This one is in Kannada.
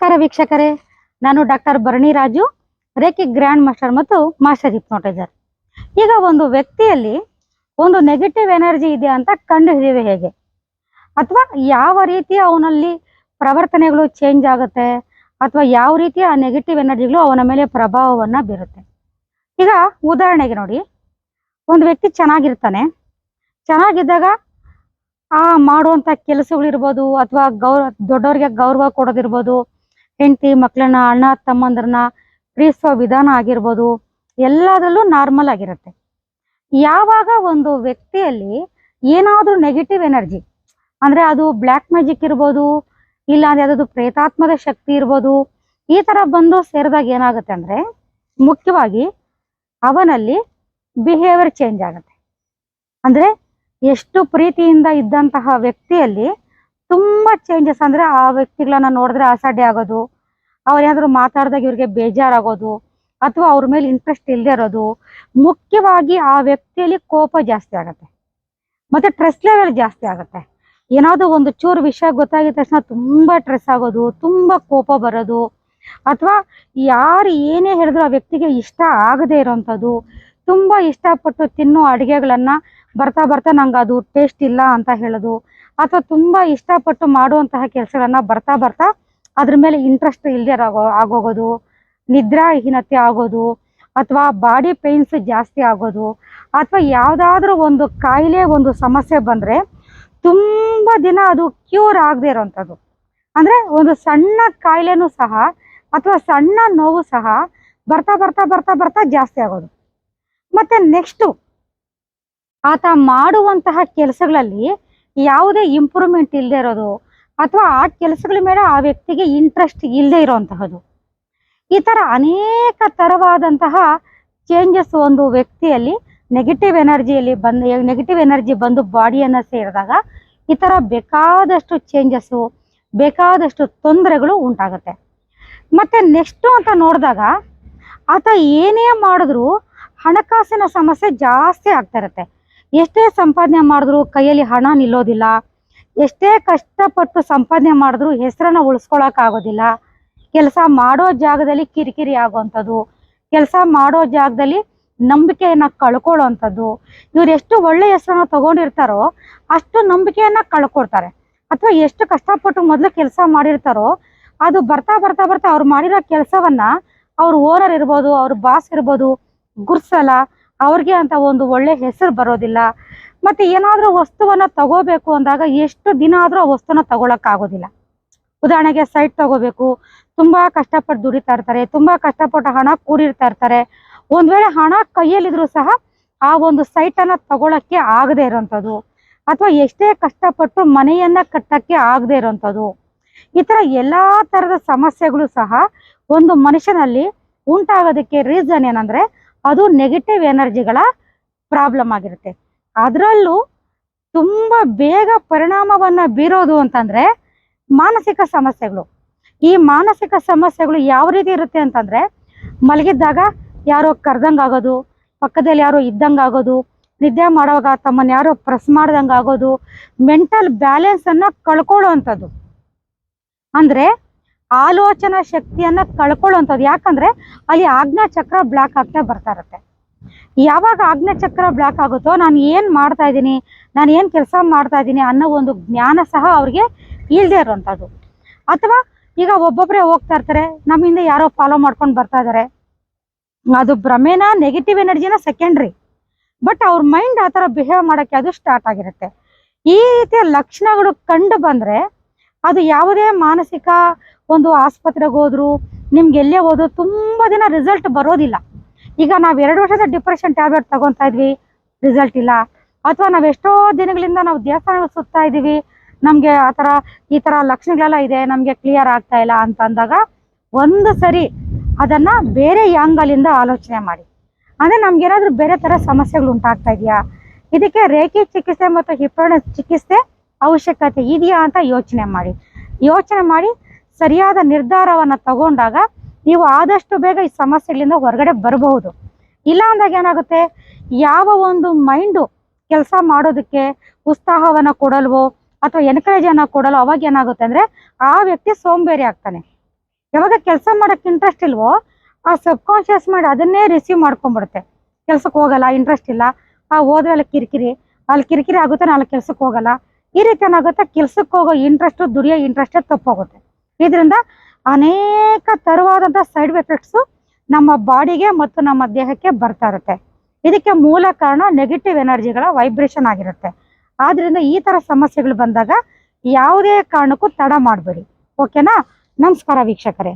ನಮಸ್ಕಾರ ವೀಕ್ಷಕರೇ. ನಾನು doctor Bharani Raju, reiki grand master ಮತ್ತು ಮಾಸ್ಟರ್ ಹಿಪ್ನೋಟೈಸರ್. ಈಗ ಒಂದು ವ್ಯಕ್ತಿಯಲ್ಲಿ ಒಂದು ನೆಗೆಟಿವ್ ಎನರ್ಜಿ ಇದೆ ಅಂತ ಕಂಡು ಹಿಡಿಯುವೆ ಹೇಗೆ? ಅಥವಾ ಯಾವ ರೀತಿ ಅವನಲ್ಲಿ ಪ್ರವರ್ತನೆಗಳು ಚೇಂಜ್ ಆಗುತ್ತೆ? ಅಥವಾ ಯಾವ ರೀತಿ ಆ ನೆಗೆಟಿವ್ ಎನರ್ಜಿಗಳು ಅವನ ಮೇಲೆ ಪ್ರಭಾವವನ್ನ ಬೀರುತ್ತೆ? ಈಗ ಉದಾಹರಣೆಗೆ ನೋಡಿ. ಒಂದು ವ್ಯಕ್ತಿ ಚೆನ್ನಾಗಿರ್ತಾನೆ. ಚೆನ್ನಾಗಿದ್ದಾಗ ಆ ಮಾಡುವಂತ ಕೆಲಸಗಳಿರ್ಬೋದು ಅಥವಾ ಗೌರ ದೊಡ್ಡವರಿಗೆ ಗೌರವ ಕೊಡೋದಿರ್ಬೋದು. ಹೆಂಡತಿ ಮಕ್ಕಳನ್ನ ಅಣ್ಣ, ತಮ್ಮಂದ್ರನ್ನ ಪ್ರೀತಿಸುವ ವಿಧಾನ ಆಗಿರ್ಬೋದು, ಎಲ್ಲದರಲ್ಲೂ ನಾರ್ಮಲ್ ಆಗಿರುತ್ತೆ. ಯಾವಾಗ ಒಂದು ವ್ಯಕ್ತಿಯಲ್ಲಿ ಏನಾದರೂ ನೆಗೆಟಿವ್ ಎನರ್ಜಿ ಅಂದ್ರೆ ಅದು ಬ್ಲ್ಯಾಕ್ ಮ್ಯಾಜಿಕ್ ಇರ್ಬೋದು, ಇಲ್ಲ ಅಂದರೆ ಅದು ಪ್ರೇತಾತ್ಮದ ಶಕ್ತಿ ಇರ್ಬೋದು, ಈ ತರ ಬಂದು ಸೇರಿದಾಗ ಏನಾಗುತ್ತೆ ಅಂದರೆ, ಮುಖ್ಯವಾಗಿ ಅವನಲ್ಲಿ ಬಿಹೇವಿಯರ್ ಚೇಂಜ್ ಆಗುತ್ತೆ. ಅಂದ್ರೆ ಎಷ್ಟು ಪ್ರೀತಿಯಿಂದ ಇದ್ದಂತಹ ವ್ಯಕ್ತಿಯಲ್ಲಿ ತುಂಬಾ ಚೇಂಜಸ್ ಅಂದ್ರೆ ಆ ವ್ಯಕ್ತಿಗಳನ್ನ ನೋಡಿದ್ರೆ ಅಸಡ್ಡೆ ಆಗೋದು. ಅವ್ರು ಏನಾದ್ರು ಮಾತಾಡಿದಾಗ ಇವ್ರಿಗೆ ಬೇಜಾರಾಗೋದು ಅಥವಾ ಅವ್ರ ಮೇಲೆ ಇಂಟ್ರೆಸ್ಟ್ ಇಲ್ಲದೆ ಇರೋದು. ಮುಖ್ಯವಾಗಿ ಆ ವ್ಯಕ್ತಿಯಲ್ಲಿ ಕೋಪ ಜಾಸ್ತಿ ಆಗುತ್ತೆ. ಮತ್ತೆ ಟ್ರೆಸ್ ಲೆವೆಲ್ ಜಾಸ್ತಿ ಆಗುತ್ತೆ. ಏನಾದ್ರು ಒಂದು ಚೂರು ವಿಷಯ ಗೊತ್ತಾಗಿದ ತಕ್ಷಣ ತುಂಬಾ ಟ್ರೆಸ್ ಆಗೋದು, ತುಂಬಾ ಕೋಪ ಬರೋದು ಅಥವಾ ಯಾರು ಏನೇ ಹೇಳಿದ್ರು ಆ ವ್ಯಕ್ತಿಗೆ ಇಷ್ಟ ಆಗದೆ ಇರೋಂಥದ್ದು, ತುಂಬಾ ಇಷ್ಟಪಟ್ಟು ತಿನ್ನೋ ಅಡುಗೆಗಳನ್ನ ಬರ್ತಾ ಬರ್ತಾ ನಂಗೆ ಅದು ಟೇಸ್ಟ್ ಇಲ್ಲ ಅಂತ ಹೇಳೋದು. ಅಥವಾ ತುಂಬಾ ಇಷ್ಟಪಟ್ಟು ಮಾಡುವಂತಹ ಕೆಲಸಗಳನ್ನ ಬರ್ತಾ ಬರ್ತಾ ಅದ್ರ ಮೇಲೆ ಇಂಟ್ರೆಸ್ಟ್ ಇಲ್ಲದೆ ಆಗೋ, ಆಗೋಗೋದು, ನಿದ್ರಾಹೀನತೆ ಆಗೋದು, ಅಥವಾ ಬಾಡಿ ಪೇನ್ಸ್ ಜಾಸ್ತಿ ಆಗೋದು, ಅಥವಾ ಯಾವುದಾದ್ರೂ ಒಂದು ಕಾಯಿಲೆ, ಒಂದು ಸಮಸ್ಯೆ ಬಂದ್ರೆ ತುಂಬಾ ದಿನ ಅದು ಕ್ಯೂರ್ ಆಗದೆ ಇರೋವಂಥದ್ದು ಅಂದ್ರೆ ಒಂದು ಸಣ್ಣ ಕಾಯಿಲೆನೂ ಸಹ ಅಥವಾ ಸಣ್ಣ ನೋವು ಸಹ ಬರ್ತಾ ಬರ್ತಾ ಬರ್ತಾ ಬರ್ತಾ ಜಾಸ್ತಿ ಆಗೋದು. ಮತ್ತೆ ನೆಕ್ಸ್ಟು ಆತ ಮಾಡುವಂತಹ ಕೆಲಸಗಳಲ್ಲಿ ಯಾವುದೇ ಇಂಪ್ರೂವ್ಮೆಂಟ್ ಇಲ್ಲದೆ ಇರೋದು ಅಥವಾ ಆ ಕೆಲಸಗಳ ಮೇಲೆ ಆ ವ್ಯಕ್ತಿಗೆ ಇಂಟ್ರೆಸ್ಟ್ ಇಲ್ಲದೆ ಇರುವಂತಹದ್ದು. ಈ ಥರ ಅನೇಕ ಥರವಾದಂತಹ ಚೇಂಜಸ್ ಒಂದು ವ್ಯಕ್ತಿಯಲ್ಲಿ ನೆಗೆಟಿವ್ ಎನರ್ಜಿಯಲ್ಲಿ ಬಂದು ನೆಗೆಟಿವ್ ಎನರ್ಜಿ ಬಂದು ಬಾಡಿಯನ್ನು ಸೇರಿದಾಗ ಈ ಥರ ಬೇಕಾದಷ್ಟು ಚೇಂಜಸ್ಸು ಬೇಕಾದಷ್ಟು ತೊಂದರೆಗಳು ಉಂಟಾಗುತ್ತೆ. ಮತ್ತೆ ನೆಕ್ಸ್ಟ್ ಅಂತ ನೋಡಿದಾಗ ಆತ ಏನೇ ಮಾಡಿದ್ರೂ ಹಣಕಾಸಿನ ಸಮಸ್ಯೆ ಜಾಸ್ತಿ ಆಗ್ತಾ ಇರುತ್ತೆ. ಎಷ್ಟೇ ಸಂಪಾದನೆ ಮಾಡಿದ್ರು ಕೈಯಲ್ಲಿ ಹಣ ನಿಲ್ಲೋದಿಲ್ಲ. ಎಷ್ಟೇ ಕಷ್ಟಪಟ್ಟು ಸಂಪಾದನೆ ಮಾಡಿದ್ರು ಹೆಸರನ್ನ ಉಳಿಸ್ಕೊಳಕ್ ಆಗೋದಿಲ್ಲ. ಕೆಲಸ ಮಾಡೋ ಜಾಗದಲ್ಲಿ ಕಿರಿಕಿರಿ ಆಗುವಂಥದ್ದು. ಕೆಲಸ ಮಾಡೋ ಜಾಗದಲ್ಲಿ ನಂಬಿಕೆಯನ್ನ ಕಳ್ಕೊಳ್ಳೋವಂಥದ್ದು. ಇವ್ರು ಎಷ್ಟು ಒಳ್ಳೆ ಹೆಸರನ್ನ ತಗೊಂಡಿರ್ತಾರೋ ಅಷ್ಟು ನಂಬಿಕೆಯನ್ನ ಕಳ್ಕೊಡ್ತಾರೆ. ಅಥವಾ ಎಷ್ಟು ಕಷ್ಟಪಟ್ಟು ಮೊದಲು ಕೆಲಸ ಮಾಡಿರ್ತಾರೋ ಅದು ಬರ್ತಾ ಬರ್ತಾ ಬರ್ತಾ ಅವ್ರು ಮಾಡಿರೋ ಕೆಲಸವನ್ನ ಅವ್ರ ಓನರ್ ಇರ್ಬೋದು, ಅವ್ರ ಬಾಸ್ ಇರ್ಬೋದು, ಗುರ್ಸಲ್ಲ. ಅವ್ರಿಗೆ ಅಂತ ಒಂದು ಒಳ್ಳೆ ಹೆಸರು ಬರೋದಿಲ್ಲ. ಮತ್ತೆ ಏನಾದ್ರೂ ವಸ್ತುವನ್ನ ತಗೋಬೇಕು ಅಂದಾಗ ಎಷ್ಟು ದಿನ ಆದ್ರೂ ಆ ವಸ್ತುನ ತಗೊಳಕ್ ಆಗೋದಿಲ್ಲ. ಉದಾಹರಣೆಗೆ ಸೈಟ್ ತಗೋಬೇಕು, ತುಂಬಾ ಕಷ್ಟಪಟ್ಟು ದುಡಿತಾ ಇರ್ತಾರೆ, ತುಂಬಾ ಕಷ್ಟಪಟ್ಟು ಹಣ ಕೂಡಿರ್ತಾ ಇರ್ತಾರೆ. ಒಂದ್ ವೇಳೆ ಹಣ ಕೈಯಲ್ಲಿದ್ರು ಸಹ ಆ ಒಂದು ಸೈಟ್ ಅನ್ನ ತಗೊಳಕ್ಕೆ ಆಗದೆ ಇರೋಂಥದ್ದು. ಅಥವಾ ಎಷ್ಟೇ ಕಷ್ಟಪಟ್ಟು ಮನೆಯನ್ನ ಕಟ್ಟಕ್ಕೆ ಆಗದೆ ಇರೋಂಥದ್ದು. ಈ ತರ ಎಲ್ಲಾ ತರದ ಸಮಸ್ಯೆಗಳು ಸಹ ಒಂದು ಮನುಷ್ಯನಲ್ಲಿ ಉಂಟಾಗೋದಕ್ಕೆ ರೀಸನ್ ಏನಂದ್ರೆ ಅದು ನೆಗೆಟಿವ್ ಎನರ್ಜಿಗಳ ಪ್ರಾಬ್ಲಮ್ ಆಗಿರುತ್ತೆ. ಅದರಲ್ಲೂ ತುಂಬ ಬೇಗ ಪರಿಣಾಮವನ್ನು ಬೀರೋದು ಅಂತಂದ್ರೆ ಮಾನಸಿಕ ಸಮಸ್ಯೆಗಳು. ಈ ಮಾನಸಿಕ ಸಮಸ್ಯೆಗಳು ಯಾವ ರೀತಿ ಇರುತ್ತೆ ಅಂತಂದ್ರೆ ಮಲಗಿದ್ದಾಗ ಯಾರೋ ಕರ್ದಂಗ್ ಆಗೋದು ಪಕ್ಕದಲ್ಲಿ ಯಾರೋ ಇದ್ದಂಗ್ ಆಗೋದು ನಿದ್ದೆ ಮಾಡುವಾಗ ತಮ್ಮನ್ನ ಯಾರೋ ಪ್ರೆಸ್ ಮಾಡ್ದಂಗೆ ಆಗೋದು ಮೆಂಟಲ್ ಬ್ಯಾಲೆನ್ಸ್ ಕಳ್ಕೊಳ್ಳೋ ಅಂಥದ್ದು ಅಂದ್ರೆ ಆಲೋಚನಾ ಶಕ್ತಿಯನ್ನ ಕಳ್ಕೊಳ್ಳುವಂಥದ್ದು ಯಾಕಂದ್ರೆ ಅಲ್ಲಿ ಆಜ್ಞಾ ಚಕ್ರ ಬ್ಲಾಕ್ ಆಗ್ತಾ ಬರ್ತಾ ಇರುತ್ತೆ. ಯಾವಾಗ ಆಜ್ಞಾ ಚಕ್ರ ಬ್ಲಾಕ್ ಆಗುತ್ತೋ, ನಾನು ಏನ್ ಮಾಡ್ತಾ ಇದ್ದೀನಿ, ನಾನು ಏನ್ ಕೆಲಸ ಮಾಡ್ತಾ ಇದ್ದೀನಿ ಅನ್ನೋ ಒಂದು ಜ್ಞಾನ ಸಹ ಅವ್ರಿಗೆ ಇಲ್ಲದೇ ಇರುವಂತದ್ದು ಅಥವಾ ಈಗ ಒಬ್ಬೊಬ್ಬರೇ ಹೋಗ್ತಾ ಇರ್ತಾರೆ ನಮ್ಮಿಂದ ಯಾರೋ ಫಾಲೋ ಮಾಡ್ಕೊಂಡು ಬರ್ತಾ ಇದಾರೆ ಅದು ಭ್ರಮೇನ ನೆಗೆಟಿವ್ ಎನರ್ಜಿನ ಸೆಕೆಂಡ್ರಿ ಬಟ್ ಅವ್ರ ಮೈಂಡ್ ಆ ಥರ ಬಿಹೇವ್ ಮಾಡೋಕ್ಕೆ ಅದು ಸ್ಟಾರ್ಟ್ ಆಗಿರುತ್ತೆ. ಈ ರೀತಿಯ ಲಕ್ಷಣಗಳು ಕಂಡು ಬಂದ್ರೆ ಅದು ಯಾವುದೇ ಮಾನಸಿಕ ಒಂದು ಆಸ್ಪತ್ರೆಗೆ ಹೋದ್ರು, ನಿಮ್ಗೆ ಎಲ್ಲೇ ಹೋದ್ರು ತುಂಬಾ ದಿನ ರಿಸಲ್ಟ್ ಬರೋದಿಲ್ಲ. ಈಗ ನಾವು ಎರಡು ವರ್ಷದ ಡಿಪ್ರೆಷನ್ ಟ್ಯಾಬ್ಲೆಟ್ ತಗೊತಾ ಇದ್ವಿ ರಿಸಲ್ಟ್ ಇಲ್ಲ. ಅಥವಾ ನಾವು ಎಷ್ಟೋ ದಿನಗಳಿಂದ ನಾವು ದೇವಸ್ಥಾನಗಳು ಸುತ್ತಾ ಇದೀವಿ ನಮಗೆ ಆ ಥರ, ಈ ತರ ಲಕ್ಷಣಗಳೆಲ್ಲ ಇದೆ, ನಮಗೆ ಕ್ಲಿಯರ್ ಆಗ್ತಾ ಇಲ್ಲ ಅಂತ ಅಂದಾಗ ಒಂದು ಸರಿ ಅದನ್ನ ಬೇರೆ ಯಾಂಗಲಿಂದ ಆಲೋಚನೆ ಮಾಡಿ. ಅಂದರೆ ನಮ್ಗೆ ಏನಾದರೂ ಬೇರೆ ತರ ಸಮಸ್ಯೆಗಳು ಉಂಟಾಗ್ತಾ ಇದೆಯಾ? ಇದಕ್ಕೆ ರೇಖೆ ಚಿಕಿತ್ಸೆ ಮತ್ತು ಹಿಪ್ರೋಣ ಚಿಕಿತ್ಸೆ ಅವಶ್ಯಕತೆ ಇದೆಯಾ ಅಂತ ಯೋಚನೆ ಮಾಡಿ. ಯೋಚನೆ ಮಾಡಿ ಸರಿಯಾದ ನಿರ್ಧಾರವನ್ನ ತಗೊಂಡಾಗ ನೀವು ಆದಷ್ಟು ಬೇಗ ಈ ಸಮಸ್ಯೆಗಳಿಂದ ಹೊರಗಡೆ ಬರಬಹುದು. ಇಲ್ಲ ಅಂದಾಗ ಏನಾಗುತ್ತೆ? ಯಾವ ಒಂದು ಮೈಂಡು ಕೆಲಸ ಮಾಡೋದಕ್ಕೆ ಉತ್ಸಾಹವನ್ನ ಕೊಡಲ್ವೋ ಅಥವಾ ಎನ್ಕರೇಜ್ ಅನ್ನ ಕೊಡಲು ಅವಾಗ ಏನಾಗುತ್ತೆ ಅಂದ್ರೆ ಆ ವ್ಯಕ್ತಿ ಸೋಂಬೇರಿ ಆಗ್ತಾನೆ. ಯಾವಾಗ ಕೆಲಸ ಮಾಡಕ್ಕೆ ಇಂಟ್ರೆಸ್ಟ್ ಇಲ್ವೋ ಆ ಸಬ್ ಕಾನ್ಶಿಯಸ್ ಮಾಡಿ ಅದನ್ನೇ ರಿಸೀವ್ ಮಾಡ್ಕೊಂಡ್ಬಿಡುತ್ತೆ. ಕೆಲ್ಸಕ್ಕೆ ಹೋಗಲ್ಲ ಇಂಟ್ರೆಸ್ಟ್ ಇಲ್ಲ. ಆ ಹೋದ್ರೆ ಅಲ್ಲಿ ಕಿರಿಕಿರಿ ಅಲ್ಲಿ ಕಿರಿಕಿರಿ ಆಗುತ್ತೆ ನಾನು ಅಲ್ಲಿ ಕೆಲ್ಸಕ್ಕೆ ಹೋಗಲ್ಲ. ಈ ರೀತಿ ಏನಾಗುತ್ತೆ? ಕೆಲ್ಸಕ್ಕೆ ಹೋಗೋ ಇಂಟ್ರೆಸ್ಟ್ ದುಡಿಯೋ ಇಂಟ್ರೆಸ್ಟೇ ತಪ್ಪೋಗುತ್ತೆ. ಇದರಿಂದ ಅನೇಕ ತರವಾದಂಥ ಸೈಡ್ ಎಫೆಕ್ಟ್ಸು ನಮ್ಮ ಬಾಡಿಗೆ ಮತ್ತು ನಮ್ಮ ದೇಹಕ್ಕೆ ಬರ್ತಾ ಇರುತ್ತೆ. ಇದಕ್ಕೆ ಮೂಲ ಕಾರಣ ನೆಗೆಟಿವ್ ಎನರ್ಜಿಗಳ ವೈಬ್ರೇಷನ್ ಆಗಿರುತ್ತೆ. ಆದ್ರಿಂದ ಈ ತರ ಸಮಸ್ಯೆಗಳು ಬಂದಾಗ ಯಾವುದೇ ಕಾರಣಕ್ಕೂ ತಡ ಮಾಡಬೇಡಿ. ಓಕೆನಾ ನಮಸ್ಕಾರ ವೀಕ್ಷಕರೇ.